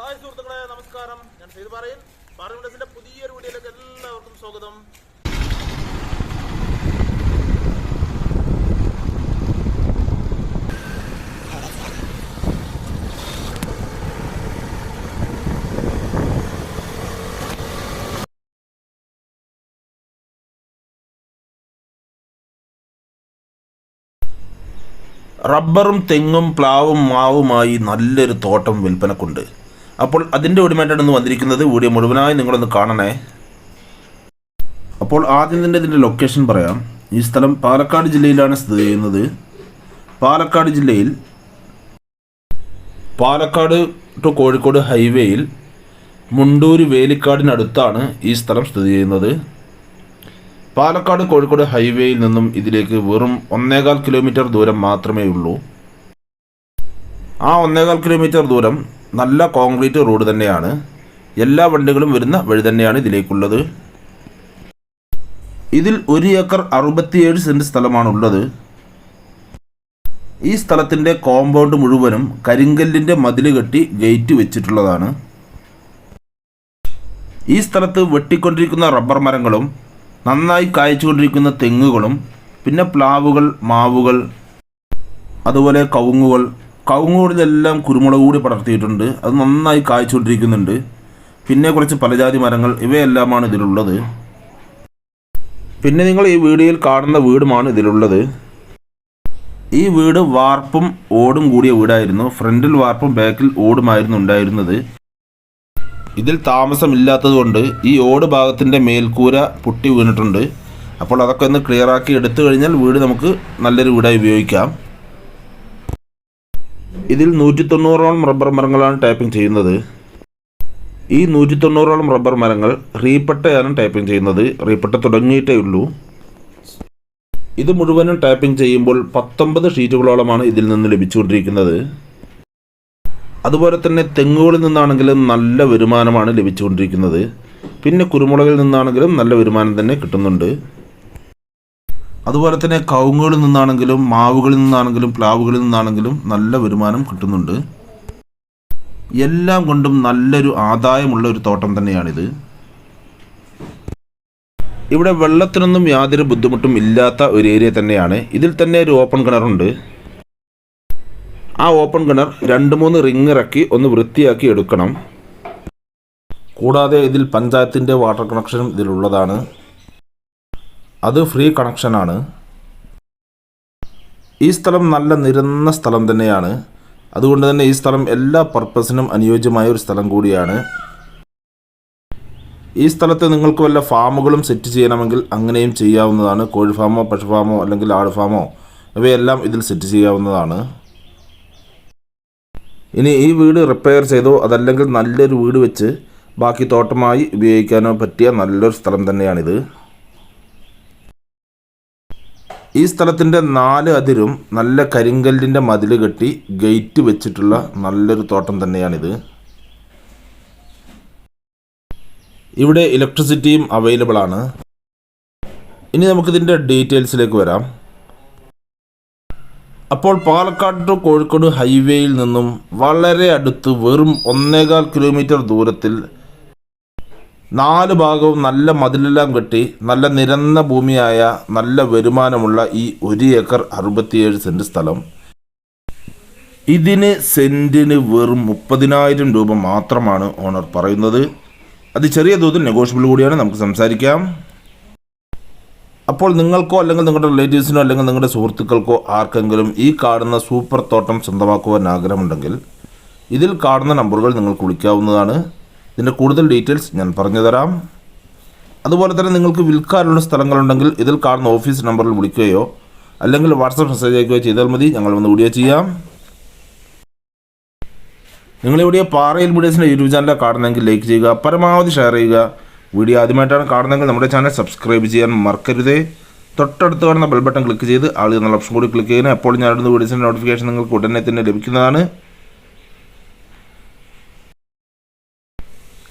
Hi സുഹൃത്തുക്കളെ നമസ്കാരം. ഞാൻ സെയ്ത് പറയും പാർലമെന്റസിന്റെ പുതിയൊരു വീഡിയോയിലേക്ക് എല്ലാവർക്കും സ്വാഗതം. റബ്ബറും തെങ്ങും പ്ലാവും മാവുമായി നല്ലൊരു തോട്ടം വിൽപ്പനക്കുണ്ട്. അപ്പോൾ അതിന്റെ ഉടമയായിട്ടാണ് ഇന്ന് വന്നിരിക്കുന്നത്. വീഡിയോ മുഴുവനായി നിങ്ങളൊന്ന് കാണണേ. അപ്പോൾ ആദ്യം തന്നെ ഇതിന്റെ ലൊക്കേഷൻ പറയാം. ഈ സ്ഥലം പാലക്കാട് ജില്ലയിലാണ് സ്ഥിതി ചെയ്യുന്നത്. പാലക്കാട് ജില്ലയിൽ പാലക്കാട് ടു കോഴിക്കോട് ഹൈവേയിൽ മുണ്ടൂര് വേലിക്കാടിനടുത്താണ് ഈ സ്ഥലം സ്ഥിതി ചെയ്യുന്നത്. പാലക്കാട് കോഴിക്കോട് ഹൈവേയിൽ നിന്നും ഇതിലേക്ക് വെറും ഒന്നേകാൽ കിലോമീറ്റർ ദൂരം മാത്രമേ ഉള്ളൂ. ആ ഒന്നേകാൽ കിലോമീറ്റർ ദൂരം നല്ല കോൺക്രീറ്റ് റോഡ് തന്നെയാണ്. എല്ലാ വണ്ടികളും വരുന്ന വഴി തന്നെയാണ് ഇതിലേക്കുള്ളത്. ഇതിൽ ഒരു ഏക്കർ അറുപത്തിയേഴ് സെന്റ് സ്ഥലമാണുള്ളത്. ഈ സ്ഥലത്തിന്റെ കോമ്പൗണ്ട് മുഴുവനും കരിങ്കല്ലിന്റെ മതിൽ കെട്ടി ഗേറ്റ് വെച്ചിട്ടുള്ളതാണ്. ഈ സ്ഥലത്ത് വെട്ടിക്കൊണ്ടിരിക്കുന്ന റബ്ബർ മരങ്ങളും നന്നായി കായ്ച്ചുകൊണ്ടിരിക്കുന്ന തെങ്ങുകളും പിന്നെ പ്ലാവുകൾ മാവുകൾ അതുപോലെ കവുങ്ങുകൾ കവുങ്ങുകളിലെല്ലാം കുരുമുളക് കൂടി പടർത്തിയിട്ടുണ്ട്. അത് നന്നായി കായ്ച്ചുകൊണ്ടിരിക്കുന്നുണ്ട്. പിന്നെ കുറച്ച് പലജാതി മരങ്ങൾ ഇവയെല്ലാമാണ് ഇതിലുള്ളത്. പിന്നെ നിങ്ങൾ ഈ വീഡിയോയിൽ കാണുന്ന വീടുമാണ് ഇതിലുള്ളത്. ഈ വീട് വാർപ്പും ഓടും കൂടിയ വീടായിരുന്നു. ഫ്രണ്ടിൽ വാർപ്പും ബാക്കിൽ ഓടുമായിരുന്നു ഉണ്ടായിരുന്നത്. ഇതിൽ താമസമില്ലാത്തതുകൊണ്ട് ഈ ഓട് ഭാഗത്തിന്റെ മേൽക്കൂര പൊട്ടി വീണിട്ടുണ്ട്. അപ്പോൾ അതൊക്കെ ഒന്ന് ക്ലിയറാക്കി എടുത്തു കഴിഞ്ഞാൽ വീട് നമുക്ക് നല്ലൊരു വീടായി ഉപയോഗിക്കാം. ഇതിൽ നൂറ്റി തൊണ്ണൂറോളം റബ്ബർ മരങ്ങളാണ് ടൈപ്പിംഗ് ചെയ്യുന്നത്. ഈ നൂറ്റി തൊണ്ണൂറോളം റബ്ബർ മരങ്ങൾ റീപ്പട്ടയാണ് ടൈപ്പിംഗ് ചെയ്യുന്നത്. റീപ്പട്ട തുടങ്ങിയിട്ടേ ഉള്ളൂ. ഇത് മുഴുവനും ടൈപ്പിംഗ് ചെയ്യുമ്പോൾ പത്തൊമ്പത് ഷീറ്റുകളോളമാണ് ഇതിൽ നിന്ന് ലഭിച്ചുകൊണ്ടിരിക്കുന്നത്. അതുപോലെ തന്നെ തെങ്ങുകളിൽ നിന്നാണെങ്കിലും നല്ല വരുമാനമാണ് ലഭിച്ചുകൊണ്ടിരിക്കുന്നത്. പിന്നെ കുരുമുളകിൽ നിന്നാണെങ്കിലും നല്ല വരുമാനം തന്നെ കിട്ടുന്നുണ്ട്. അതുപോലെ തന്നെ കവുങ്ങുകളിൽ നിന്നാണെങ്കിലും മാവുകളിൽ നിന്നാണെങ്കിലും പ്ലാവുകളിൽ നിന്നാണെങ്കിലും നല്ല വരുമാനം കിട്ടുന്നുണ്ട്. എല്ലാം കൊണ്ടും നല്ലൊരു ആദായമുള്ള ഒരു തോട്ടം തന്നെയാണിത്. ഇവിടെ വെള്ളത്തിനൊന്നും യാതൊരു ബുദ്ധിമുട്ടും ഇല്ലാത്ത ഒരു ഏരിയ തന്നെയാണ്. ഇതിൽ തന്നെ ഒരു ഓപ്പൺ കിണറുണ്ട് ആ ഓപ്പൺ കിണർ രണ്ട് മൂന്ന് റിങ് ഇറക്കി ഒന്ന് വൃത്തിയാക്കി എടുക്കണം. കൂടാതെ ഇതിൽ പഞ്ചായത്തിന്റെ വാട്ടർ കണക്ഷനും ഇതിലുള്ളതാണ്. അത് ഫ്രീ കണക്ഷനാണ് ഈ സ്ഥലം നല്ല നിരന്ന സ്ഥലം തന്നെയാണ്. അതുകൊണ്ട് തന്നെ ഈ സ്ഥലം എല്ലാ പർപ്പസിനും അനുയോജ്യമായ ഒരു സ്ഥലം കൂടിയാണ്. ഈ സ്ഥലത്ത് നിങ്ങൾക്ക് വല്ല ഫാമുകളും സെറ്റ് ചെയ്യണമെങ്കിൽ അങ്ങനെയും ചെയ്യാവുന്നതാണ്. കോഴി ഫാമോ പശു ഫാമോ അല്ലെങ്കിൽ ആട് ഫാമോ ഇവയെല്ലാം ഇതിൽ സെറ്റ് ചെയ്യാവുന്നതാണ്. ഇനി ഈ വീട് റിപ്പയർ ചെയ്തോ അതല്ലെങ്കിൽ നല്ലൊരു വീട് വെച്ച് ബാക്കി തോട്ടമായി ഉപയോഗിക്കാനോ പറ്റിയ നല്ലൊരു സ്ഥലം തന്നെയാണിത്. ഈ സ്ഥലത്തിന്റെ നാല് അതിരും നല്ല കരിങ്കല്ലിന്റെ മതിൽ കെട്ടി ഗേറ്റ് വെച്ചിട്ടുള്ള നല്ലൊരു തോട്ടം തന്നെയാണിത്. ഇവിടെ ഇലക്ട്രിസിറ്റിയും അവൈലബിൾ ആണ്. ഇനി നമുക്കിതിന്റെ ഡീറ്റെയിൽസിലേക്ക് വരാം. അപ്പോൾ പാലക്കാട് ടു കോഴിക്കോട് ഹൈവേയിൽ നിന്നും വളരെ അടുത്ത് വെറും ഒന്നേകാൽ കിലോമീറ്റർ ദൂരത്തിൽ നാല് ഭാഗവും നല്ല മതിലെല്ലാം കെട്ടി നല്ല നിരന്ന ഭൂമിയായ നല്ല വരുമാനമുള്ള ഈ ഒരു ഏക്കർ അറുപത്തിയേഴ് സെന്റ് സ്ഥലം. ഇതിന് സെന്റിന് വെറും മുപ്പതിനായിരം രൂപ മാത്രമാണ് ഓണർ പറയുന്നത്. അത് ചെറിയ തോതിൽ നെഗോഷ്യബിൾ കൂടിയാണ് നമുക്ക് സംസാരിക്കാം. അപ്പോൾ നിങ്ങൾക്കോ അല്ലെങ്കിൽ നിങ്ങളുടെ റിലേറ്റീവ്സിനോ അല്ലെങ്കിൽ നിങ്ങളുടെ സുഹൃത്തുക്കൾക്കോ ആർക്കെങ്കിലും ഈ കാണുന്ന സൂപ്പർ തോട്ടം സ്വന്തമാക്കുവാൻ ആഗ്രഹമുണ്ടെങ്കിൽ ഇതിൽ കാണുന്ന നമ്പറുകൾ നിങ്ങൾക്ക് വിളിക്കാവുന്നതാണ്. ഇതിന്റെ കൂടുതൽ ഡീറ്റെയിൽസ് ഞാൻ പറഞ്ഞു തരാം. അതുപോലെ തന്നെ നിങ്ങൾക്ക് വിൽക്കാനുള്ള സ്ഥലങ്ങളുണ്ടെങ്കിൽ ഇതിൽ കാണുന്ന ഓഫീസ് നമ്പറിൽ വിളിക്കുകയോ അല്ലെങ്കിൽ വാട്സപ്പ് മെസ്സേജ് അയക്കുകയോ ചെയ്താൽ മതി. ഞങ്ങൾ വന്ന് വീഡിയോ ചെയ്യാം. നിങ്ങളിവിടെ പാറയിൽ വീഡിയോസിന്റെ യൂട്യൂബ് ചാനലിൽ കാണുന്നെങ്കിൽ ലൈക്ക് ചെയ്യുക പരമാവധി ഷെയർ ചെയ്യുക. വീഡിയോ ആദ്യമായിട്ടാണ് കാണുന്നതെങ്കിൽ നമ്മുടെ ചാനൽ സബ്സ്ക്രൈബ് ചെയ്യാൻ മറക്കരുതേ. തൊട്ടടുത്ത് കാണുന്ന ബെൽ ബട്ടൺ ക്ലിക്ക് ചെയ്ത് ആൾ എന്നുള്ള ഓപ്ഷൻ കൂടി ക്ലിക്ക് ചെയ്യുന്നത് എപ്പോൾ ഞാനിടുന്ന വീഡിയോസിന്റെ നോട്ടിഫിക്കേഷൻ നിങ്ങൾക്ക് ഉടനെ തന്നെ ലഭിക്കുന്നതാണ്.